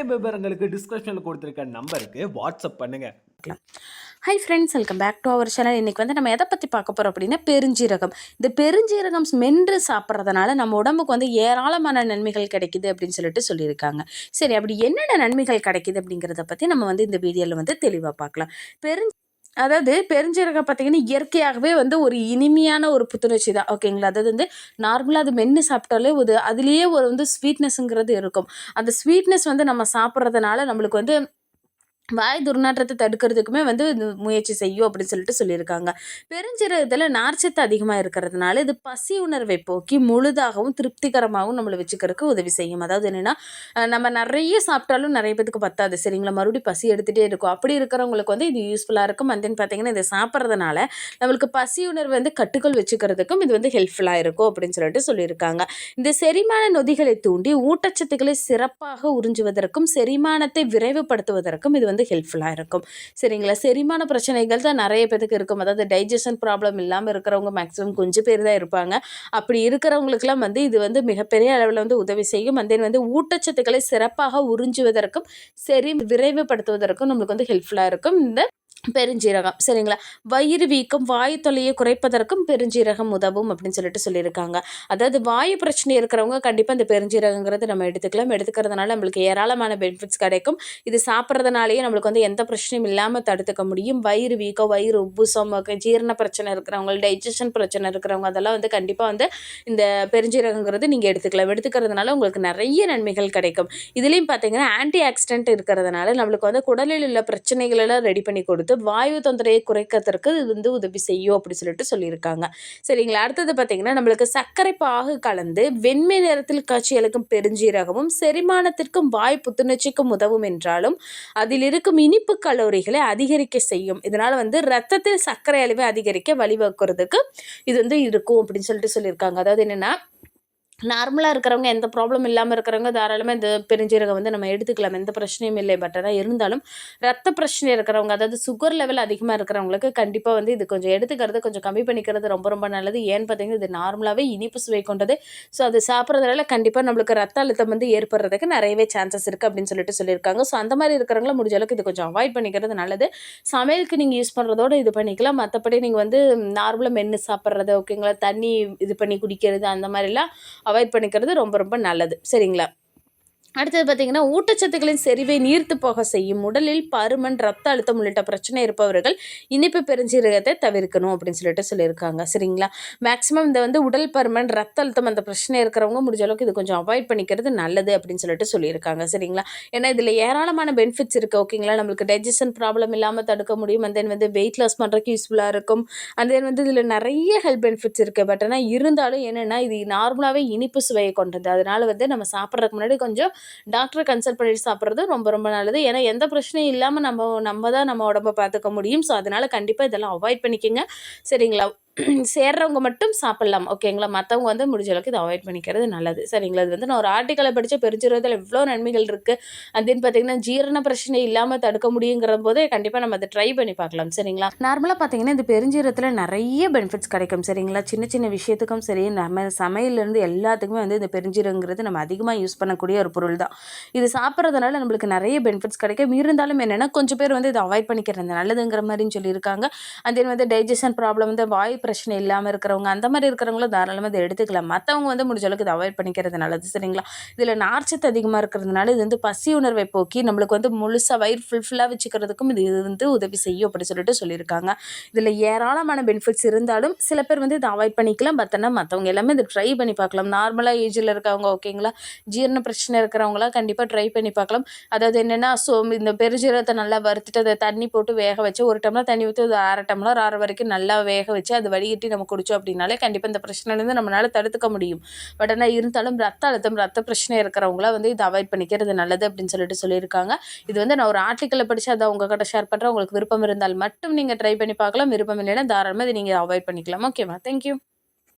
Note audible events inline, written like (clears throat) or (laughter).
மேலும் விவரங்களுக்கு டிஸ்கிரிப்ஷனில் கொடுத்துருக்க நம்பருக்கு வாட்ஸ்அப் பண்ணுங்க. பார்க்கலாம் hi friends welcome back to our channel இன்றைக்கி வந்து நம்ம எதை பற்றி பார்க்க போகிறோம் அப்படின்னா பெருஞ்சீரகம். இந்த பெருஞ்சீரகம் மென்று சாப்பிட்றதுனால நம்ம உடம்புக்கு வந்து ஏராளமான நன்மைகள் கிடைக்குது அப்படின்னு சொல்லிட்டு சொல்லியிருக்காங்க. சரி அப்படி என்னென்ன நன்மைகள் கிடைக்குது அப்படிங்கிறத பற்றி நம்ம வந்து இந்த வீடியோவில் வந்து தெளிவாக பார்க்கலாம். பெருஞ் அதாவது பெருஞ்சீரகம் பார்த்தீங்கன்னா இயற்கையாகவே வந்து ஒரு இனிமையான ஒரு புத்துணர்ச்சி தான். ஓகேங்களா அதாவது வந்து நார்மலாக அது மென்று சாப்பிட்டாலே ஒரு அதுலேயே ஒரு வந்து ஸ்வீட்னஸ்ங்கிறது இருக்கும். அந்த ஸ்வீட்னஸ் வந்து நம்ம சாப்பிட்றதுனால நம்மளுக்கு வந்து வாய் துர்நாற்றத்தை தடுக்கிறதுக்குமே வந்து இது முயற்சி செய்யும் அப்படின்னு சொல்லிட்டு சொல்லியிருக்காங்க. பெருஞ்சீரகத்தில் நார்ச்சத்து அதிகமாக இருக்கிறதுனால இது பசி உணர்வை போக்கி முழுதாகவும் திருப்திகரமாகவும் நம்மளை வச்சுக்கிறதுக்கு உதவி செய்யும். அதாவது என்னென்னா நம்ம நிறைய சாப்பிட்டாலும் நிறைய பேத்துக்கு பத்தாது. சரிங்களா? மறுபடியும் பசி எடுத்துகிட்டே இருக்கும். அப்படி இருக்கிறவங்களுக்கு வந்து இது யூஸ்ஃபுல்லாக இருக்கும். அண்ட் பார்த்தீங்கன்னா இதை சாப்பிட்றதுனால நம்மளுக்கு பசி உணர்வு வந்து கட்டுக்குள் வச்சுக்கிறதுக்கும் இது வந்து ஹெல்ப்ஃபுல்லாக இருக்கும் அப்படின்னு சொல்லிட்டு சொல்லியிருக்காங்க. இந்த செரிமான நொதிகளை தூண்டி ஊட்டச்சத்துக்களை சிறப்பாக உறிஞ்சுவதற்கும் செரிமானத்தை விரைவுபடுத்துவதற்கும் இது வந்து ஹெல்ப்ஃபுல்லாக இருக்கும். சரிங்களா? செரிமான பிரச்சனைகள் தான் நிறைய பேருக்கு இருக்கும். அதாவது டைஜஷன் ப்ராப்ளம் இல்லாமல் இருக்கிறவங்க மேக்ஸிமம் கொஞ்சம் பேர் தான் இருப்பாங்க. அப்படி இருக்கிறவங்களுக்குலாம் வந்து இது வந்து மிகப்பெரிய அளவில் வந்து உதவி செய்யும். And வந்து ஊட்டச்சத்துக்களை சிறப்பாக உறிஞ்சுவதற்கும் சரி விரைவுபடுத்துவதற்கும் நம்மளுக்கு வந்து ஹெல்ப்ஃபுல்லாக இருக்கும். இந்த பெருஞ்சீரகம். சரிங்களா? வயிறு வீக்கம் வாயு தொல்லையை குறைப்பதற்கும் பெருஞ்சீரகம் உதவும் அப்படின்னு சொல்லிட்டு சொல்லியிருக்காங்க. அதாவது வாயு பிரச்சனை இருக்கிறவங்க கண்டிப்பாக இந்த பெருஞ்சீரகங்கிறது நம்ம எடுத்துக்கலாம். எடுத்துக்கிறதுனால நம்மளுக்கு ஏராளமான பெனிஃபிட்ஸ் கிடைக்கும். இது சாப்பிட்றதுனாலேயே நம்மளுக்கு வந்து எந்த பிரச்சனையும் இல்லாமல் தடுத்துக்க முடியும். வயிறு வீக்கம் வயிறு உப்புசம் ஜீரண பிரச்சனை இருக்கிறவங்க டைஜஷன் பிரச்சனை இருக்கிறவங்க அதெல்லாம் வந்து கண்டிப்பாக வந்து இந்த பெருஞ்சீரகங்கிறது நீங்கள் எடுத்துக்கலாம். எடுத்துக்கிறதுனால உங்களுக்கு நிறைய நன்மைகள் கிடைக்கும். இதுலேயும் பார்த்தீங்கன்னா ஆன்டி ஆக்சிடென்ட் இருக்கிறதுனால நம்மளுக்கு வந்து குடலில் உள்ள பிரச்சனைகளெல்லாம் ரெடி பண்ணி கொடுத்து வாயு தொந்தரையை குறைக்கிறதுக்கு இது வந்து உதவி செய்யும் அப்படி சொல்லிட்டு சொல்லியிருக்காங்க. சரிங்களா? அடுத்தது பார்த்தீங்கன்னா நம்மளுக்கு சர்க்கரை பாகு கலந்து வெண்மை நிறத்தில் காட்சியளிக்கும் பெருஞ்சீரகமும் செரிமானத்திற்கும் வாய் புத்துணர்ச்சிக்கும் உதவும் என்றாலும் அதில் இருக்கும் இனிப்பு கலோரிகளை அதிகரிக்க செய்யும். இதனால் வந்து ரத்தத்தில் சர்க்கரை அளவை அதிகரிக்க வழிவகுக்கிறதுக்கு இது வந்து இருக்கும் அப்படின்னு சொல்லிட்டு சொல்லியிருக்காங்க. அதாவது என்னென்னா நார்மலாக இருக்கிறவங்க எந்த ப்ராப்ளம் இல்லாமல் இருக்கிறவங்க தாராளமாக இந்த பெருஞ்சீரகம் வந்து நம்ம எடுத்துக்கலாம். எந்த பிரச்சனையும் இல்லை. பட் ஆனால் இருந்தாலும் ரத்த பிரச்சனை இருக்கிறவங்க அதாவது சுகர் லெவல் அதிகமாக இருக்கிறவங்களுக்கு கண்டிப்பாக வந்து இது கொஞ்சம் எடுத்துக்கிறது கொஞ்சம் கம்மி பண்ணிக்கிறது ரொம்ப ரொம்ப நல்லது. ஏன்னு பார்த்தீங்கன்னா இது நார்மலாகவே இனிப்பு சுவை கொண்டது. ஸோ அது சாப்பிட்றதுனால கண்டிப்பாக நம்மளுக்கு ரத்த அழுத்தம் வந்து ஏற்படுறதுக்கு நிறையவே சான்சஸ் இருக்குது அப்படின்னு சொல்லிட்டு சொல்லியிருக்காங்க. ஸோ அந்த மாதிரி இருக்கிறவங்கள முடிஞ்ச அளவுக்கு இது கொஞ்சம் அவாய்ட் பண்ணிக்கிறது நல்லது. சமையலுக்கு நீங்கள் யூஸ் பண்ணுறதோட இது பண்ணிக்கலாம். மற்றபடி நீங்கள் வந்து நார்மலாக மென்று சாப்பிட்றது ஓகேங்களா தண்ணி இது பண்ணி குடிக்கிறது அந்த மாதிரிலாம் அவாய்ட் பண்ணிக்கிறது ரொம்ப ரொம்ப நல்லது. சரிங்களா? அடுத்தது பார்த்தீங்கன்னா ஊட்டச்சத்துக்களின் செறிவை நீர்த்து போக செய்யும். உடலில் பருமன் ரத்த அழுத்தம் உள்ளிட்ட பிரச்சனை இருப்பவர்கள் இனிப்பு பெருஞ்சீரகத்தை தவிர்க்கணும் அப்படின்னு சொல்லிட்டு சொல்லியிருக்காங்க. சரிங்களா? மேக்ஸிமம் இந்த வந்து உடல் பருமன் ரத்த அழுத்தம் அந்த பிரச்சனை இருக்கிறவங்க முடிஞ்ச அளவுக்கு இது கொஞ்சம் அவாய்ட் பண்ணிக்கிறது நல்லது அப்படின்னு சொல்லிட்டு சொல்லியிருக்காங்க. சரிங்களா? ஏன்னா இதில் ஏராளமான பெனிஃபிட்ஸ் இருக்குது ஓகேங்களா நம்மளுக்கு டைஜஷன் ப்ராப்ளம் இல்லாமல் தடுக்க முடியும். அந்த தென் வந்து வெயிட் லாஸ் பண்ணுறதுக்கு யூஸ்ஃபுல்லாக இருக்கும். அண்ட் தென் வந்து இதில் நிறைய ஹெல்த் பெனிஃபிட்ஸ் இருக்குது பட் ஆனால் இருந்தாலும் என்னென்னா இது நார்மலாகவே இனிப்பு சுவையை கொண்டது. அதனால வந்து நம்ம சாப்பிட்றதுக்கு முன்னாடி கொஞ்சம் டாக்டரை கன்சல்ட் பண்ணிட்டு சாப்பிட்றது ரொம்ப ரொம்ப நல்லது. ஏன்னா எந்த பிரச்சனையும் இல்லாமல் நம்ம நம்ம தான் நம்ம உடம்ப பார்த்துக்க முடியும். ஸோ அதனால் கண்டிப்பாக இதெல்லாம் அவாய்ட் பண்ணிக்கோங்க. சரிங்களா? (clears throat) சேர்றவங்க மட்டும் சாப்பிட்லாம். ஓகேங்களா மற்றவங்க வந்து முடிஞ்ச அளவுக்கு இதை அவாய்ட் பண்ணிக்கிறது நல்லது. சரிங்களா? இது வந்து நான் ஒரு ஆர்டிக்கலை படித்த பெருஞ்சிரகத்தில் எவ்வளோ நன்மைகள் இருக்குது அப்படின்னு பார்த்தீங்கன்னா ஜீரண பிரச்சனை இல்லாமல் தடுக்க முடியுங்கிற போதே கண்டிப்பாக நம்ம அதை ட்ரை பண்ணி பார்க்கலாம். சரிங்களா? நார்மலாக பார்த்தீங்கன்னா இந்த பெருஞ்சீரத்தில் நிறைய பெனிஃபிட்ஸ் கிடைக்கும். சரிங்களா? சின்ன சின்ன விஷயத்துக்கும் சரி நம்ம சமையலேருந்து எல்லாத்துக்குமே வந்து இந்த பெருஞ்சீரங்கிறது நம்ம அதிகமாக யூஸ் பண்ணக்கூடிய ஒரு பொருள் தான் இது சாப்பிட்றதுனால நம்மளுக்கு நிறைய பெனிஃபிட்ஸ் கிடைக்கும். இருந்தாலும் என்னென்னா கொஞ்சம் பேர் வந்து இதை அவாய்ட் பண்ணிக்கிறது நல்லதுங்கிற மாதிரின்னு சொல்லியிருக்காங்க. அதே வந்து டைஜஷன் ப்ராப்ளம் வந்து வாய் பிரச்சனை இல்லாமல் இருக்கிறவங்க அந்த மாதிரி இருக்கிறவங்களும் தாராளமாக இதை எடுத்துக்கலாம். மற்றவங்க வந்து முடிஞ்ச அளவுக்கு இதை அவாய்ட் பண்ணிக்கிறது நல்லது சரிங்களா? இதில் நார்ச்சத்து அதிகமாக இருக்கிறதுனால இது வந்து பசி உணர்வை போக்கி நம்மளுக்கு வந்து முழுசாக வயிறு ஃபுல்ஃபுல்லாக வச்சுக்கிறதுக்கும் இது வந்து உதவி செய்யும் அப்படின்னு சொல்லிட்டு சொல்லியிருக்காங்க. இதில் ஏராளமான பெனிஃபிட்ஸ் இருந்தாலும் சில பேர் வந்து இதை அவாய்ட் பண்ணிக்கலாம். பார்த்தோன்னா மற்றவங்க எல்லாமே இதை ட்ரை பண்ணி பார்க்கலாம். நார்மலாக ஏஜில் இருக்கவங்க ஓகேங்களா ஜீரண பிரச்சனை இருக்கிறவங்களாம் கண்டிப்பாக ட்ரை பண்ணி பார்க்கலாம். அதாவது என்னென்னா ஸோ இந்த பெருஜீரத்தை நல்லா வறுத்துட்டு அதை தண்ணி போட்டு வேக வச்சு ஒரு டம்ளர் தண்ணி ஊற்றி ஒரு அரை டம்ளர் ஆறு வரைக்கும் நல்லா வேக வச்சு அது வடிகட்டி நம்ம குடித்தோம் அப்படின்னாலே கண்டிப்பாக இந்த பிரச்சனைலேருந்து நம்மளால் தடுத்துக்க முடியும். பட் ஆனால் இருந்தாலும் ரத்த அழுத்தம் ரத்த பிரச்சனை இருக்கிறவங்களாம் வந்து இதை அவாய்ட் பண்ணிக்கிறது நல்லது அப்படின்னு சொல்லிட்டு சொல்லியிருக்காங்க. இது வந்து நான் ஒரு ஆர்டிக்கலை படித்து அதை உங்ககிட்ட ஷேர் பண்ணுறேன் உங்களுக்கு விருப்பம் இருந்தால் மட்டும் நீங்கள் ட்ரை பண்ணி பார்க்கலாம். விருப்பம் இல்லைன்னா தாராளமாக இதை நீங்கள் அவாய்ட் பண்ணிக்கலாம். ஓகேவா தேங்க்யூ